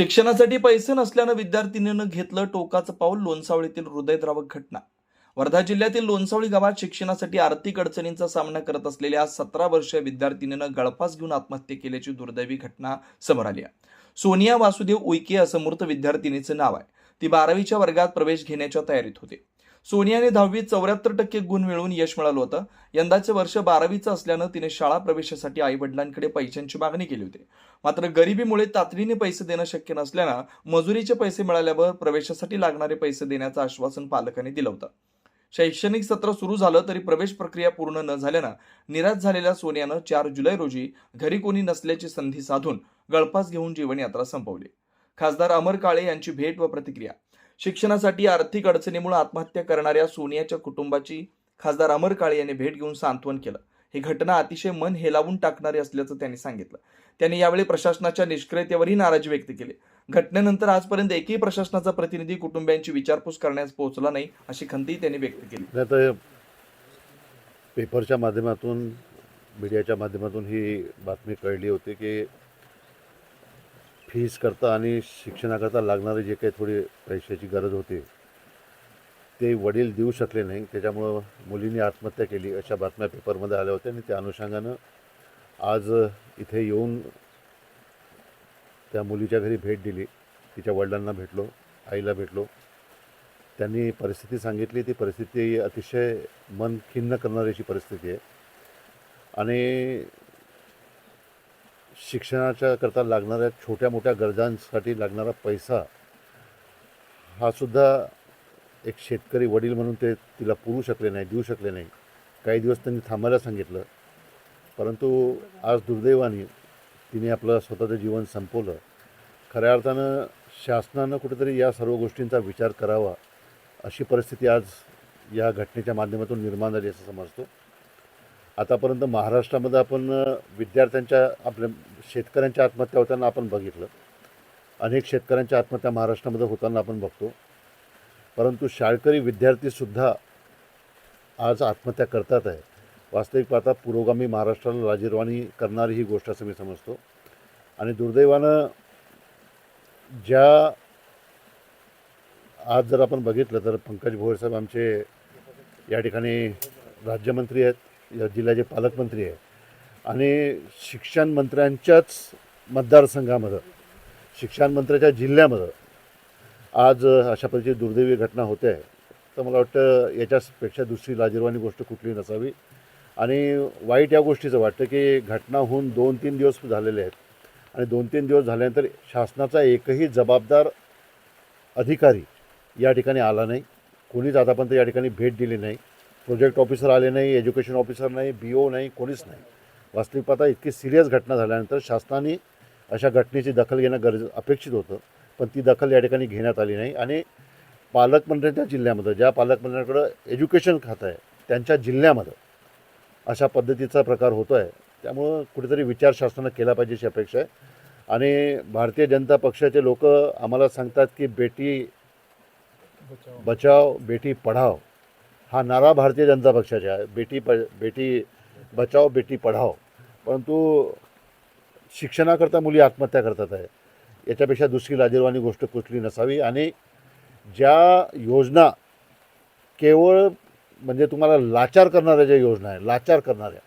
शिक्षणासाठी पैसे नसल्यानं विद्यार्थिनीनं घेतलं टोकाचं पाऊल लोणसावळीतील हृदयद्रावक घटना. वर्धा जिल्ह्यातील लोणसावळी गावात शिक्षणासाठी आर्थिक अडचणींचा सामना करत असलेल्या सतरा वर्षीय विद्यार्थिनीनं गळफास घेऊन आत्महत्या केल्याची दुर्दैवी घटना समोर आली आहे. सोनिया वासुदेव उईके असं मूर्त विद्यार्थिनीचं नाव आहे. ती बारावीच्या वर्गात प्रवेश घेण्याच्या तयारीत होते. सोनियाने दहावीत चौऱ्याहत्तर टक्के गुण मिळवून यश मिळालं होतं. यंदाचे वर्ष बारावीचं असल्यानं तिने शाळा प्रवेशासाठी आई वडिलांकडे पैशांची मागणी केली होती. मात्र गरिबीमुळे तातडीने पैसे देणं शक्य नसल्यानं मजुरीचे पैसे मिळाल्यावर प्रवेशासाठी लागणारे पैसे देण्याचं आश्वासन पालकांनी दिलं होतं. शैक्षणिक सत्र सुरू झालं तरी प्रवेश प्रक्रिया पूर्ण न झाल्यानं निराश झालेल्या सोनियानं चार जुलै रोजी घरी कोणी नसल्याची संधी साधून गळफास घेऊन जीवनयात्रा संपवली. खासदार अमर काळे यांची भेट व प्रतिक्रिया शिक्षणासाठी आर्थिक अडचणीमुळे आत्महत्या करणाऱ्या सोनियाच्या कुटुंबाची खासदार अमर काळे यांनी भेट घेऊन सांत्वन केलं. ही घटना अतिशय मन हेलावून टाकणारी असल्याचं त्यांनी सांगितलं. त्यांनी यावेळी प्रशासनाच्या निष्क्रियतेवरही नाराजी व्यक्त केली. घटनेनंतर आजपर्यंत एकही प्रशासनाचा प्रतिनिधी कुटुंबियांची विचारपूस करण्यास पोहोचला नाही अशी खंतही त्यांनी व्यक्त केली. आता तर पेपरच्या माध्यमातून मीडियाच्या माध्यमातून ही बातमी कळली होती की फीस करता आणि शिक्षणाकरता लागणारे जे काही थोडी पैशाची गरज होती ते वडील देऊ शकले नाही. त्याच्यामुळं मुलींनी आत्महत्या केली अशा बातम्या पेपरमध्ये आल्या होत्या आणि त्या अनुषंगानं आज इथे येऊन त्या मुलीच्या घरी भेट दिली. तिच्या वडिलांना भेटलो आईला भेटलो. त्यांनी परिस्थिती सांगितली. ती परिस्थिती अतिशय मन खिन्न करणारी अशी परिस्थिती आहे. आणि शिक्षणाच्या करता लागणाऱ्या छोट्या मोठ्या गरजांसाठी लागणारा पैसा हा सुद्धा एक शेतकरी वडील म्हणून ते तिला पुरू शकले नाही देऊ शकले नाही. काही दिवस त्यांनी थांबायला सांगितलं. परंतु आज दुर्दैवाने तिने आपलं स्वतःचं जीवन संपवलं. खऱ्या अर्थानं शासनानं कुठेतरी या सर्व गोष्टींचा विचार करावा अशी परिस्थिती आज या घटनेच्या माध्यमातून निर्माण झाली असं समजतो. आतापर्यंत महाराष्ट्रामध्ये आपण विद्यार्थ्यांच्या आपल्या शेतकऱ्यांच्या आत्महत्या होताना आपण बघितलं. अनेक शेतकऱ्यांच्या आत्महत्या महाराष्ट्रामध्ये होताना आपण बघतो. परंतु शाळकरी विद्यार्थीसुद्धा आज आत्महत्या करतात आहे वास्तविक पाहता पुरोगामी महाराष्ट्राला लाजीरवाणी करणारी ही गोष्ट असं मी समजतो. आणि दुर्दैवानं ज्या आज जर आपण बघितलं तर पंकज भोयर साहेब आमचे या ठिकाणी राज्यमंत्री आहेत. या जिल्ह्याचे पालकमंत्री आहे. आणि शिक्षण मंत्र्यांच्याच मतदारसंघामध्ये शिक्षण मंत्र्याच्या जिल्ह्यामध्ये आज अशा पद्धतीची दुर्दैवी घटना होते आहे. तर मला वाटतं याच्यापेक्षा दुसरी लाजीरवाणी गोष्ट कुठली नसावी. आणि वाईट या गोष्टीचं वाटतं की घटना होऊन दोन तीन दिवस झालेले आहेत. आणि दोन तीन दिवस झाल्यानंतर शासनाचा एकही जबाबदार अधिकारी या ठिकाणी आला नाही. कोणीच आतापर्यंत या ठिकाणी भेट दिली नाही. प्रोजेक्ट ऑफिसर आले नाही एज्युकेशन ऑफिसर नाही बी ओ नाही कोणीच नाही. वास्तविक पाहता इतकी सिरियस घटना झाल्यानंतर शासनाने अशा घटनेची दखल घेणं गरज अपेक्षित होतं पण ती दखल या ठिकाणी घेण्यात आली नाही. आणि पालकमंत्र्यांच्या जिल्ह्यामध्ये ज्या पालकमंत्र्यांकडं एज्युकेशन खातं आहे त्यांच्या जिल्ह्यामध्ये अशा पद्धतीचा प्रकार होतो आहे त्यामुळं कुठेतरी विचार शासनानं केला पाहिजे अशी अपेक्षा आहे. आणि भारतीय जनता पक्षाचे लोक आम्हाला सांगतात की बेटी बचाव बेटी पढाव हा नारा भारतीय जनता पक्षाचा आहे बेटी प बेटी बचाव बेटी पढाव परंतु शिक्षणाकरता मुली आत्महत्या करतात आहे. याच्यापेक्षा दुसरी लाजीरवाणी गोष्ट कुठली नसावी. आणि ज्या योजना केवळ म्हणजे तुम्हाला लाचार करणाऱ्या ज्या योजना आहे लाचार करणाऱ्या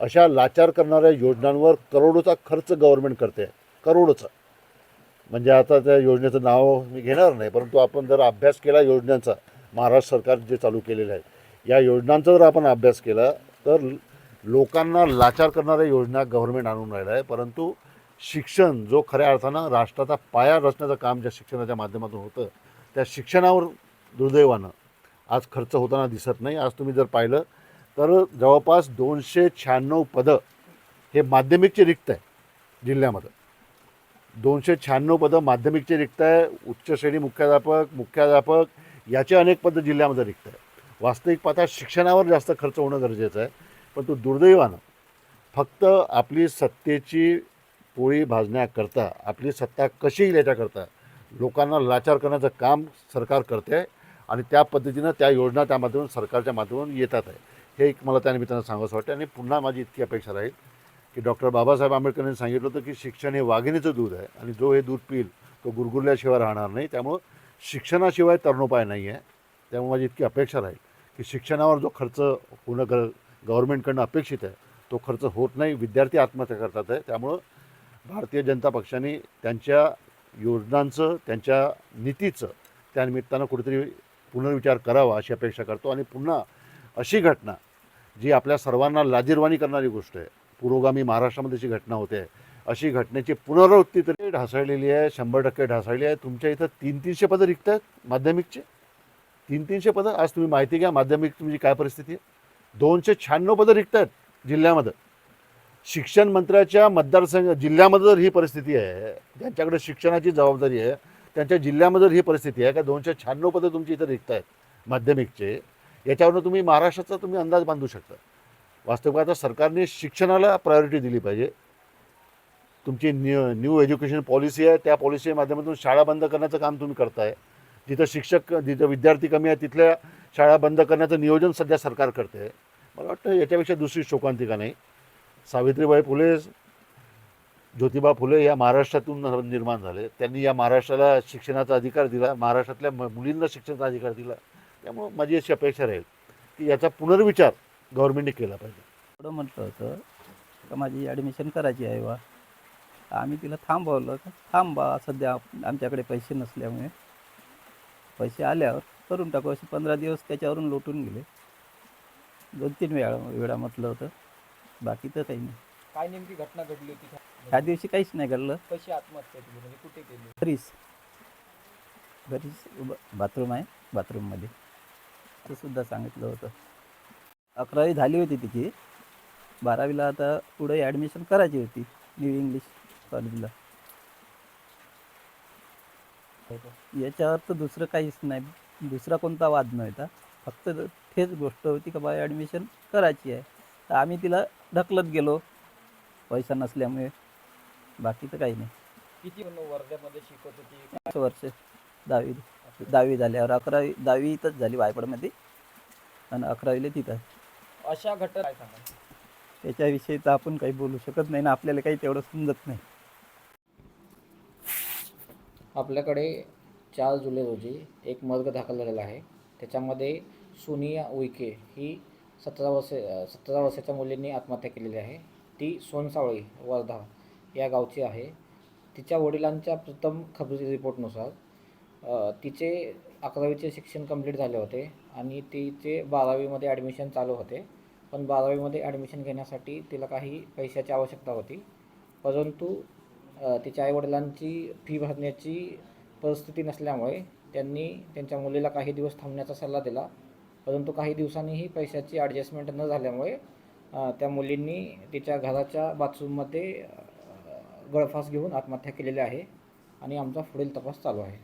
अशा लाचार करणाऱ्या योजनांवर करोडोचा खर्च गव्हर्नमेंट करते. करोडोचा. म्हणजे आता त्या योजनेचं नाव मी घेणार नाही परंतु आपण जर अभ्यास केला योजनांचा महाराष्ट्र सरकार जे चालू केलेले आहेत या योजनांचा जर आपण अभ्यास केला तर लोकांना लाचार करणाऱ्या योजना गव्हर्नमेंट आणून राहिला आहे परंतु शिक्षण जो खऱ्या अर्थानं राष्ट्राचा पाया रचण्याचं काम ज्या शिक्षणाच्या माध्यमातून होतं त्या शिक्षणावर दुर्दैवानं आज खर्च होताना दिसत नाही. आज तुम्ही जर पाहिलं तर जवळपास दोनशे शहाण्णव पदं हे माध्यमिकचे रिक्त आहे जिल्ह्यामध्ये. दोनशे शहाण्णव पदं माध्यमिकचे रिक्त आहे उच्च श्रेणी मुख्याध्यापक मुख्याध्यापक याचे अनेक पद्धत जिल्ह्यामध्ये रिक्त आहे वास्तविक पाहता शिक्षणावर जास्त खर्च होणं गरजेचं आहे पण तो दुर्दैवानं फक्त आपली सत्तेची पोळी भाजण्याकरता आपली सत्ता कशी येईल याच्याकरता लोकांना लाचार करण्याचं काम सरकार करते आहे आणि त्या पद्धतीनं त्या योजना त्या माध्यमातून सरकारच्या माध्यमातून येतात आहे. हे एक मला त्या निमित्तानं सांगावंसं वाटतं आणि पुन्हा माझी इतकी अपेक्षा राहील की डॉक्टर बाबासाहेब आंबेडकरांनी सांगितलं होतं की शिक्षण हे वाघिणीचं दूध आहे आणि जो हे दूध पिईल तो गुरगुरल्याशिवाय राहणार नाही. त्यामुळं शिक्षणाशिवाय तरणोपाय नाही आहे त्यामुळे माझी इतकी अपेक्षा राहील की शिक्षणावर जो खर्च होणं ग गव्हर्नमेंटकडनं अपेक्षित आहे तो खर्च होत नाही. विद्यार्थी आत्महत्या करतात आहे त्यामुळं भारतीय जनता पक्षाने त्यांच्या योजनांचं त्यांच्या नीतीचं त्यानिमित्तानं कुठेतरी पुनर्विचार करावा अशी अपेक्षा करतो. आणि पुन्हा अशी घटना जी आपल्या सर्वांना लाजीरवाणी करणारी गोष्ट आहे. पुरोगामी महाराष्ट्रामध्ये जी घटना होते. अशी घटनेची पुनरावृत्ती तरी ढासळलेली आहे शंभर टक्के ढासळली आहे. तुमच्या इथं तीन तीनशे पदं रिक्त आहेत माध्यमिकचे. तीन तीनशे पदं आज तुम्ही माहिती घ्या माध्यमिक तुमची काय परिस्थिती आहे. दोनशे शहाण्णव पदं रिक्त आहेत जिल्ह्यामध्ये. शिक्षण मंत्र्याच्या मतदारसंघ जिल्ह्यामध्ये जर ही परिस्थिती आहे ज्यांच्याकडे शिक्षणाची जबाबदारी आहे त्यांच्या जिल्ह्यामध्ये जर ही परिस्थिती आहे का दोनशे शहाण्णव पदं तुमची इथं रिक्त आहेत माध्यमिकचे याच्यावरनं तुम्ही महाराष्ट्राचा तुम्ही अंदाज बांधू शकता. वास्तविक आता सरकारने शिक्षणाला प्रायोरिटी दिली पाहिजे. तुमची न्यू न्यू एज्युकेशन पॉलिसी आहे त्या पॉलिसीच्या माध्यमातून शाळा बंद करण्याचं काम तुम्ही करताय. जिथं शिक्षक जिथं विद्यार्थी कमी आहे तिथल्या शाळा बंद करण्याचं नियोजन सध्या सरकार करते मला वाटतं याच्यापेक्षा दुसरी शोकांतिका नाही? सावित्रीबाई फुले ज्योतिबा फुले या महाराष्ट्रातून निर्माण झाले. त्यांनी या महाराष्ट्राला शिक्षणाचा अधिकार दिला महाराष्ट्रातल्या मुलींना शिक्षणाचा अधिकार दिला. त्यामुळं माझी अशी अपेक्षा राहील की याचा पुनर्विचार गव्हर्नमेंटने केला पाहिजे. थोडं म्हटलं होतं का माझी ॲडमिशन करायची आहे बा आम्ही तिला थांबवलं. थांब सध्या आमच्याकडे पैसे नसल्यामुळे. पैसे आल्यावर करून टाकू. असे पंधरा दिवस त्याच्यावरून लोटून गेले. दोन तीन वेळा वेळा म्हटलं होतं. बाकी तर काही नाही. काय नेमकी घटना घडली होती? ह्या दिवशी काहीच नाही घडलं. कशी आत्महत्या केली? म्हणजे कुठे केली? घरीच. घरीच बाथरूम आहे बाथरूममध्ये. ते सुद्धा सांगितलं होतं. अकरावी झाली होती तिची. बारावीला आता पुढे ॲडमिशन करायची होती. न्यू इंग्लिश कॉलेजला याच्यावर तर दुसरं काहीच नाही. दुसरा कोणता वाद नव्हता फक्त तेच गोष्ट होती का बा ॲडमिशन करायची आहे. तर आम्ही तिला ढकलत गेलो. पैसा नसल्यामुळे. बाकी तर काही नाही. किती वर्ध्यामध्ये शिकत होती? पाच वर्ष. दहावी. दहावी झाल्यावर. अकरावी दहावी इथंच झाली वायपडमध्ये आणि अकरावीला तिथं अशा घटना त्याच्याविषयी तर आपण काही बोलू शकत नाही ना आपल्याला काही तेवढं समजत नाही. आपल्याकडे चार जुलै रोजी एक मर्ग दाखल झालेला आहे. त्याच्यामध्ये सोनिया उईके ही सतरा वर्ष सतरा वर्षाच्या मुलींनी आत्महत्या केलेली आहे. ती सोनसावळी वर्धा या गावची आहे. तिच्या वडिलांच्या प्रथम खबरी रिपोर्टनुसार तिचे अकरावीचे शिक्षण कंप्लीट झाले होते आणि तिचे बारावीमध्ये ॲडमिशन चालू होते. पण बारावीमध्ये ॲडमिशन घेण्यासाठी तिला काही पैशाची आवश्यकता होती. परंतु तिच्या आईवडिलांची फी भरण्याची परिस्थिती नसल्यामुळे त्यांनी त्यांच्या मुलीला काही दिवस थांबण्याचा सल्ला दिला. परंतु काही दिवसांनीही पैशाची ॲडजस्टमेंट न झाल्यामुळे त्या मुलींनी तिच्या घराच्या बाथरूममध्ये गळफास घेऊन आत्महत्या केलेली आहे आणि आमचा पुढील तपास चालू आहे.